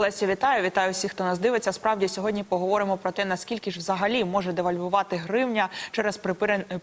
Лесю, вітаю, вітаю всіх, хто нас дивиться. Справді сьогодні поговоримо про те, наскільки ж взагалі може девальвувати гривня через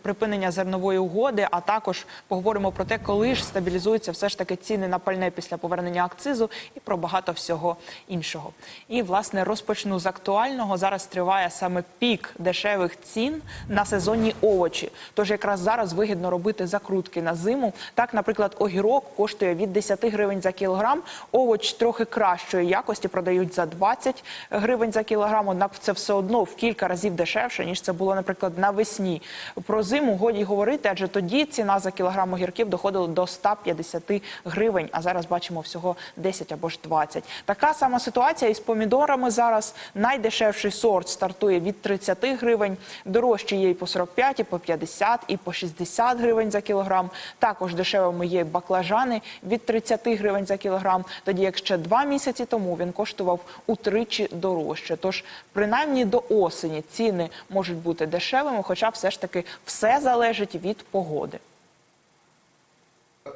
припинення зернової угоди. А також поговоримо про те, коли ж стабілізуються все ж таки ціни на пальне після повернення акцизу і про багато всього іншого. І власне розпочну з актуального. Зараз триває саме пік дешевих цін на сезонні овочі. Тож якраз зараз вигідно робити закрутки на зиму. Так, наприклад, огірок коштує від 10 гривень за кілограм. Овоч трохи кращої якості продають за 20 гривень за кілограм. Однак це все одно в кілька разів дешевше ніж це було, наприклад, навесні. Про зиму годі говорити, адже тоді ціна за кілограм огірків доходила до 150 гривень. А зараз бачимо всього 10 або ж 20. Така сама ситуація із помідорами зараз. Найдешевший сорт стартує від 30 гривень. Дорожчі є і по 45, і по 50, і по 60 гривень за кілограм. Також дешевими є баклажани від 30 гривень за кілограм. Тоді як ще два місяці тому він коштував утричі дорожче. Тож, принаймні до осені ціни можуть бути дешевими, хоча все ж таки все залежить від погоди.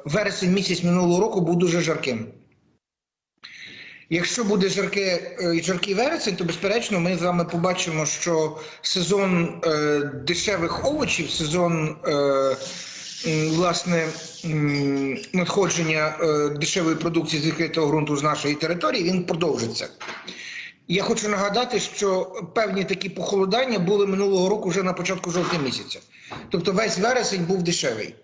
вересень місяць минулого року був дуже жарким. Якщо буде жарке, е, жаркий вересень, то безперечно ми з вами побачимо, що сезон е, дешевих овочів, сезон е, власне надходження е, дешевої продукції з відкритого ґрунту з нашої території, він продовжиться. Я хочу нагадати, що певні такі похолодання були минулого року вже на початку жовтня місяця. Тобто весь вересень був дешевий.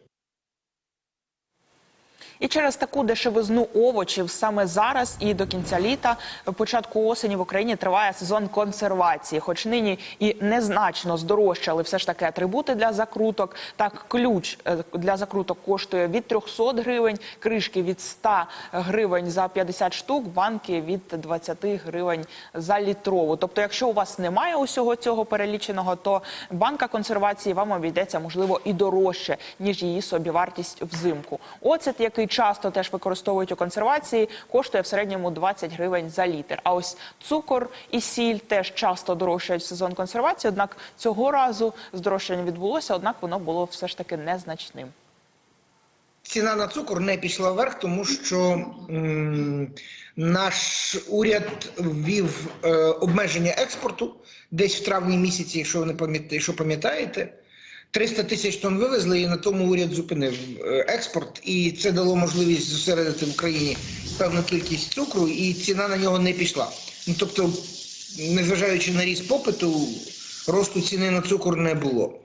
І через таку дешевизну овочів саме зараз і до кінця літа, початку осені в Україні триває сезон консервації. Хоч нині і незначно здорожчали все ж таки атрибути для закруток. Так, ключ е, для закруток коштує від 300 гривень, кришки від 100 гривень за 50 штук, банки від 20 гривень за літрову. Тобто, якщо у вас немає усього цього переліченого, то банка консервації вам обійдеться можливо і дорожче ніж її собівартість взимку. Оцет, який часто теж використовують у консервації, коштує в середньому 20 гривень за літр. А ось цукор і сіль теж часто дорожчають в сезон консервації. Однак цього разу здорожчання відбулося, однак воно було все ж таки незначним. Ціна на цукор не пішла вверх, тому що наш уряд ввів е, обмеження експорту десь в травні місяці, якщо ви не пам'ятаєте, якщо пам'ятаєте. 300 тисяч тонн вивезли, і на тому уряд зупинив е, експорт, і це дало можливість зосередити в Україні певну кількість цукру, і ціна на нього не пішла. Ну тобто, незважаючи на ріст попиту, росту ціни на цукор не було.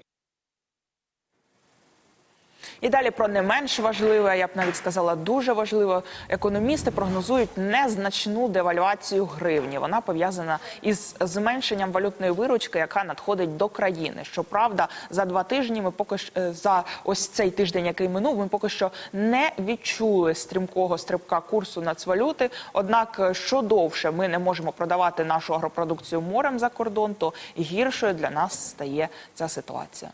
І далі про не менш важливе, я б навіть сказала, дуже важливо. Економісти прогнозують незначну девальвацію гривні. Вона пов'язана із зменшенням валютної виручки, яка надходить до країни. Щоправда, за два тижні ми поки що е, за ось цей тиждень, який минув, ми поки що не відчули стрімкого стрибка курсу нацвалюти. Однак, е, що довше ми не можемо продавати нашу агропродукцію морем за кордон, то гіршою для нас стає ця ситуація.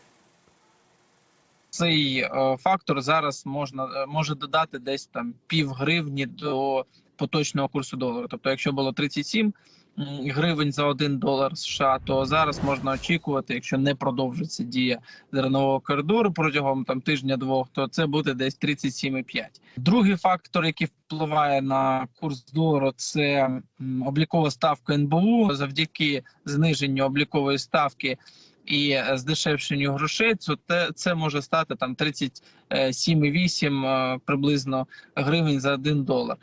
Цей е, фактор зараз можна е, може додати десь там пів гривні до поточного курсу долару. Тобто, якщо було 37 м, гривень за 1 долар США, то зараз можна очікувати, якщо не продовжиться дія зернового коридору протягом там тижня-двох, то це буде десь 37,5. Другий фактор, який впливає на курс долару, це облікова ставка НБУ завдяки зниженню облікової ставки і е, здешевшенню грошей, то це, це може стати там 37,8 е, приблизно гривень за один долар.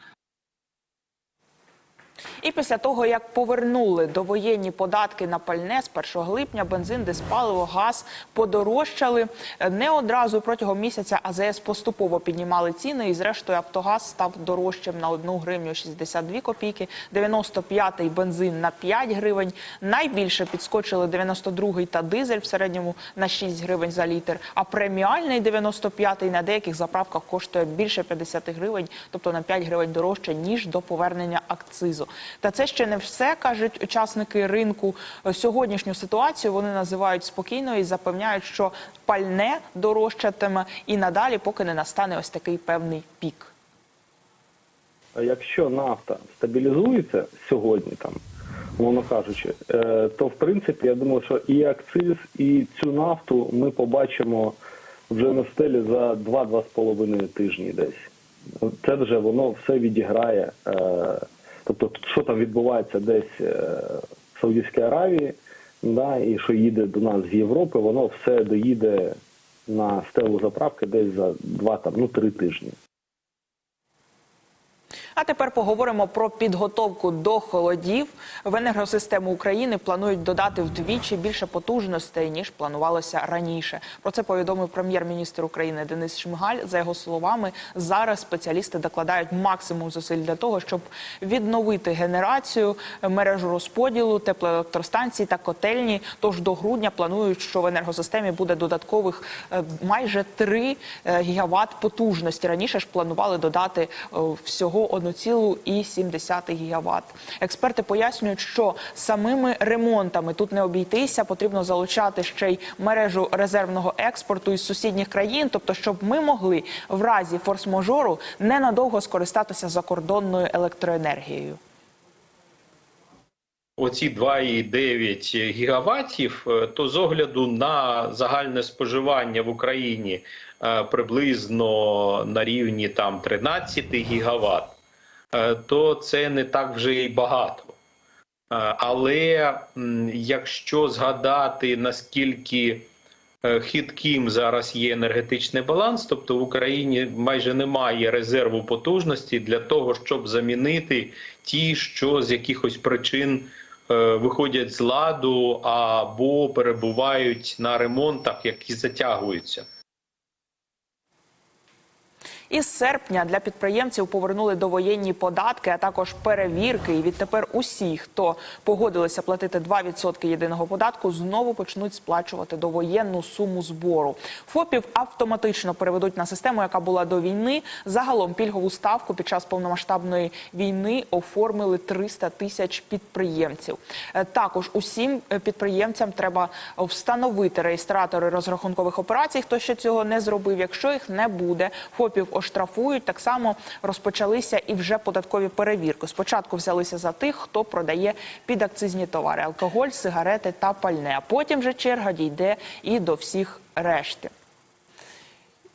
І після того, як повернули довоєнні податки на пальне з 1 липня, бензин, диспаливо, газ подорожчали не одразу протягом місяця. АЗС поступово піднімали ціни, і зрештою Автогаз став дорожчим на 1 гривню 62 копійки, 95-й бензин на 5 гривень. Найбільше підскочили 92-й та дизель в середньому на 6 гривень за літр. А преміальний 95-й на деяких заправках коштує більше 50 гривень, тобто на 5 гривень дорожче ніж до повернення акцизу. Та це ще не все кажуть учасники ринку. Сьогоднішню ситуацію вони називають спокійною і запевняють, що пальне дорожчатиме і надалі, поки не настане ось такий певний пік. Якщо нафта стабілізується сьогодні, там, умовно кажучи, е, то в принципі я думаю, що і акциз, і цю нафту ми побачимо вже на стелі за 2-2,5 тижні десь. Це вже воно все відіграє е, Тобто, що там відбувається десь е, в Саудівській Аравії, да, і що їде до нас з Європи, воно все доїде на стелу заправки десь за два там ну три тижні. А тепер поговоримо про підготовку до холодів. В енергосистему України планують додати вдвічі більше потужностей ніж планувалося раніше. Про це повідомив прем'єр-міністр України Денис Шмигаль. За його словами, зараз спеціалісти докладають максимум зусиль для того, щоб відновити генерацію, мережу розподілу, теплоелектростанцій та котельні. Тож до грудня планують, що в енергосистемі буде додаткових е, майже 3 е, гігават потужності. Раніше ж планували додати е, всього 1,7 гігават. Експерти пояснюють, що самими ремонтами тут не обійтися, потрібно залучати ще й мережу резервного експорту із сусідніх країн, тобто, щоб ми могли в разі форс-мажору ненадовго скористатися закордонною електроенергією. Оці 2,9 гігаватів, е, то з огляду на загальне споживання в Україні е, приблизно на рівні там 13 гігават, то це не так вже й багато. Е, Але якщо згадати наскільки е, хитким зараз є енергетичний баланс, тобто в Україні майже немає резерву потужності для того, щоб замінити ті, що з якихось причин е, виходять з ладу або перебувають на ремонтах, які затягуються. Із серпня для підприємців повернули довоєнні податки, а також перевірки. І відтепер усі, хто погодилися платити 2% єдиного податку, знову почнуть сплачувати довоєнну суму збору. ФОПів автоматично переведуть на систему, яка була до війни. Загалом пільгову ставку під час повномасштабної війни оформили 300 тисяч підприємців. Е, Також усім е, підприємцям треба встановити реєстратори розрахункових операцій. Хто ще цього не зробив? Якщо їх не буде, ФОПів оштрафують. Так само розпочалися і вже податкові перевірки. Спочатку взялися за тих, хто продає підакцизні товари: алкоголь, сигарети та пальне. А потім вже черга дійде і до всіх решти.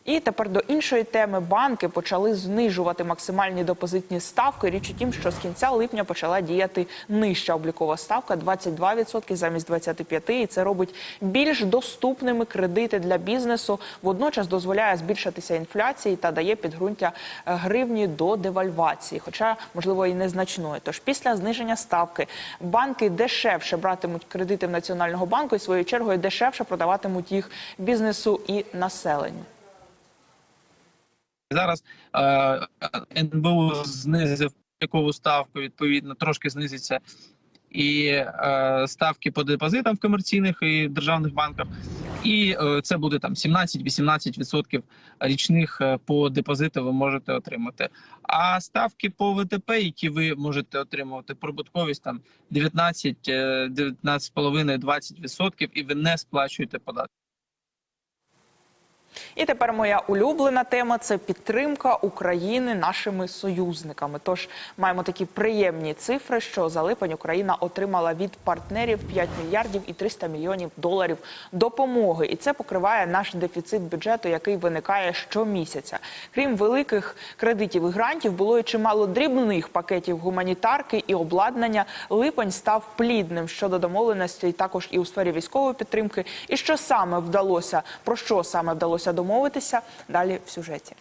І тепер до іншої теми банки почали знижувати максимальні депозитні ставки. Річ у тім, що з кінця липня почала діяти нижча облікова ставка 22% замість 25%. І це робить більш доступними кредити для бізнесу. Водночас дозволяє збільшитися інфляції та дає підґрунтя е, гривні до девальвації, хоча можливо і незначної. Тож після зниження ставки банки дешевше братимуть кредити в національного банку і своєю чергою дешевше продаватимуть їх бізнесу і населенню. Зараз е, НБУ знизив якову ставку, відповідно, трошки знизиться і е, ставки по депозитам в комерційних і державних банках. І е, це буде там 17-18% річних е, по депозиту ви можете отримати. А ставки по ВТП, які ви можете отримувати, прибутковість там 19, е, 19,5-20%, і ви не сплачуєте податки. І тепер моя улюблена тема це підтримка України нашими союзниками. Тож маємо такі приємні цифри, що за липень Україна отримала від партнерів 5 мільярдів і 300 мільйонів доларів допомоги. І це покриває наш дефіцит бюджету, який виникає щомісяця. Крім великих кредитів і грантів, було і чимало дрібних пакетів гуманітарки і обладнання. Липень став плідним щодо домовленостей, також і у сфері військової підтримки. І що саме вдалося, про що саме вдалося домовитися, далі в сюжеті.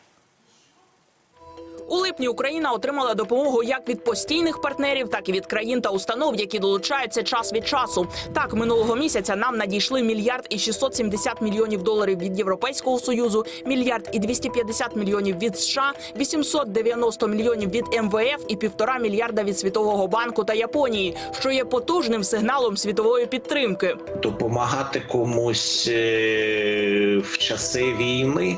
У липні Україна отримала допомогу як від постійних партнерів, так і від країн та установ, які долучаються час від часу. Так, минулого місяця нам надійшли мільярд і 670 мільйонів доларів від Європейського союзу, мільярд і 250 мільйонів від США, 890 мільйонів від МВФ і півтора мільярда від Світового банку та Японії, що є потужним сигналом світової підтримки. допомагати комусь е, в часи війни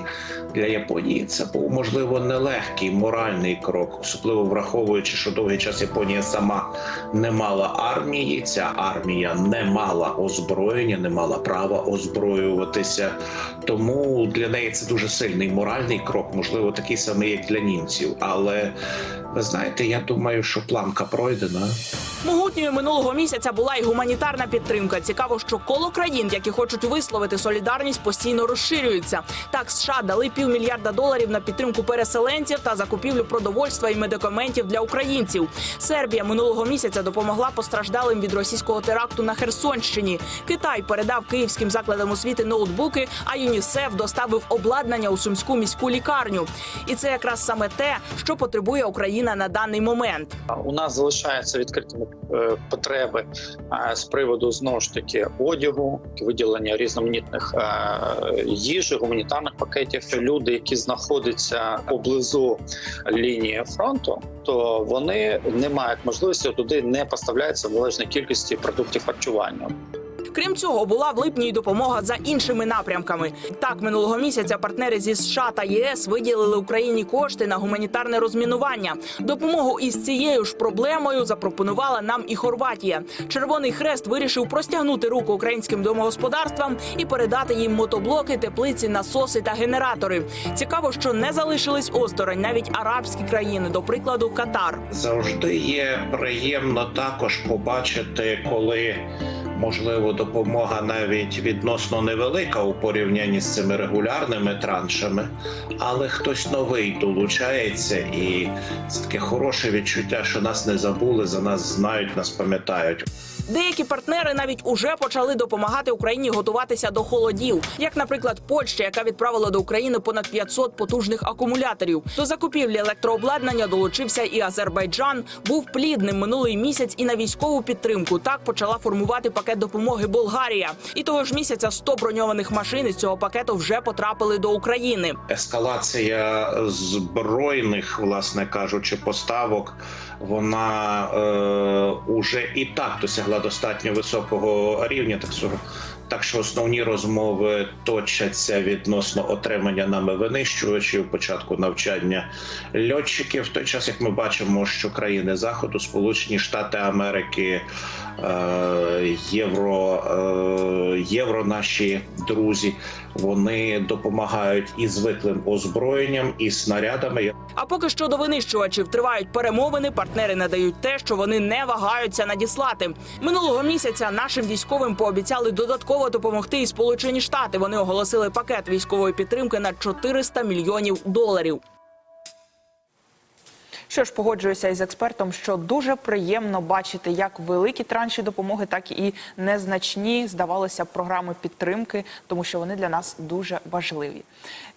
для Японії це був можливо нелегкий моральний крок, особливо враховуючи, що довгий час Японія сама не мала армії. Ця армія не мала озброєння, не мала права озброюватися. Тому для неї це дуже сильний моральний крок, можливо, такий самий, як для німців. Але Ви знаєте, я думаю, що планка пройдена. Могутньою минулого місяця була і гуманітарна підтримка. Цікаво, що коло країн, які хочуть висловити солідарність, постійно розширюються. Так, США дали півмільярда доларів на підтримку переселенців та закупівлю продовольства і медикаментів для українців. Сербія минулого місяця допомогла постраждалим від російського теракту на Херсонщині. Китай передав київським закладам освіти ноутбуки, а ЮНІСЕФ доставив обладнання у сумську міську лікарню. І це якраз саме те, що потребує Україна на даний момент. У нас залишаються відкритими е, потреби е, з приводу знову ж таки одягу, виділення різноманітних е, їжі, гуманітарних пакетів. Люди, які знаходяться поблизу лінії фронту, то вони не мають можливості туди не поставляється в належній кількості продуктів харчування. Крім цього, була в липні й допомога за іншими напрямками. Так, минулого місяця партнери зі США та ЄС виділили Україні кошти на гуманітарне розмінування. Допомогу із цією ж проблемою запропонувала нам і Хорватія. Червоний хрест вирішив простягнути руку українським домогосподарствам і передати їм мотоблоки, теплиці, насоси та генератори. Цікаво, що не залишились осторонь навіть арабські країни, до прикладу, Катар. Завжди є приємно також побачити, коли можливо допомога навіть відносно невелика у порівнянні з цими регулярними траншами, але хтось новий долучається, і це таке хороше відчуття, що нас не забули, за нас знають, нас пам'ятають. Деякі партнери навіть уже почали допомагати Україні готуватися до холодів, як, наприклад, Польща, яка відправила до України понад 500 потужних акумуляторів. До закупівлі електрообладнання долучився і Азербайджан. Був плідним минулий місяць і на військову підтримку. Так почала формувати пакет допомоги Болгарія. І того ж місяця 100 броньованих машин із цього пакету вже потрапили до України. ескалація збройних, власне кажучи, поставок, вона е, уже і так досягла достатньо високого рівня. Так так що основні розмови точаться відносно отримання нами винищувачів, початку навчання льотчиків. В той час, як ми бачимо, що країни Заходу, Сполучені Штати Америки, е, євро, е, євро, наші друзі, вони допомагають і звиклим озброєнням, і снарядами. А поки що до винищувачів тривають перемовини. Партнери надають те, що вони не вагаються надіслати. Минулого місяця нашим військовим пообіцяли додатково допомогти і Сполучені Штати. Вони оголосили пакет військової підтримки на 400 мільйонів доларів. Що ж, погоджуюся із експертом, що дуже приємно бачити як великі транші допомоги, так і незначні, здавалося, програми підтримки, тому що вони для нас дуже важливі.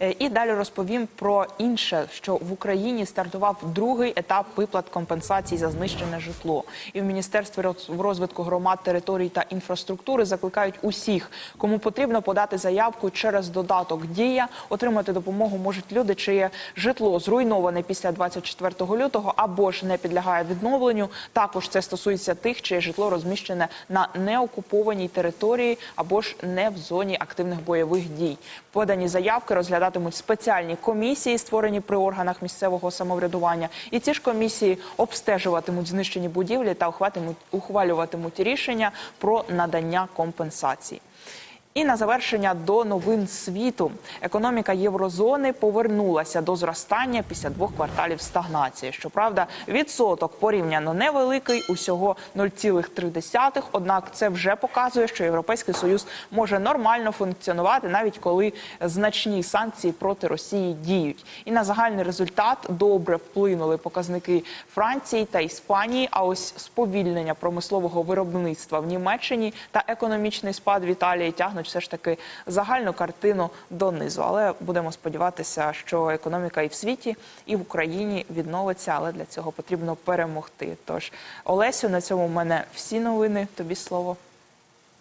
Е, І далі розповім про інше, що в Україні стартував другий етап виплат компенсацій за знищене житло. І в міністерстві роз- розвитку громад, територій та інфраструктури закликають усіх, кому потрібно подати заявку через додаток Дія. Отримати допомогу можуть люди, чиє житло зруйноване після 24 лютого або ж не підлягає відновленню. Також це стосується тих, чиє житло розміщене на неокупованій території або ж не в зоні активних бойових дій. Подані заявки розглядатимуть спеціальні комісії, створені при органах місцевого самоврядування. І ці ж комісії обстежуватимуть знищені будівлі та ухвалюватимуть рішення про надання компенсацій. І на завершення до новин світу. Економіка єврозони повернулася до зростання після двох кварталів стагнації. Щоправда, відсоток порівняно невеликий, усього 0,3. Однак це вже показує, що європейський союз може нормально функціонувати, навіть коли значні санкції проти Росії діють. І на загальний результат добре вплинули показники Франції та Іспанії. А ось сповільнення промислового виробництва в Німеччині та економічний спад в Італії тягнуть все ж таки загальну картину донизу. Але будемо сподіватися, що економіка і в світі, і в Україні відновиться, але для цього потрібно перемогти. Тож Олесю, на цьому в мене всі новини. Тобі слово.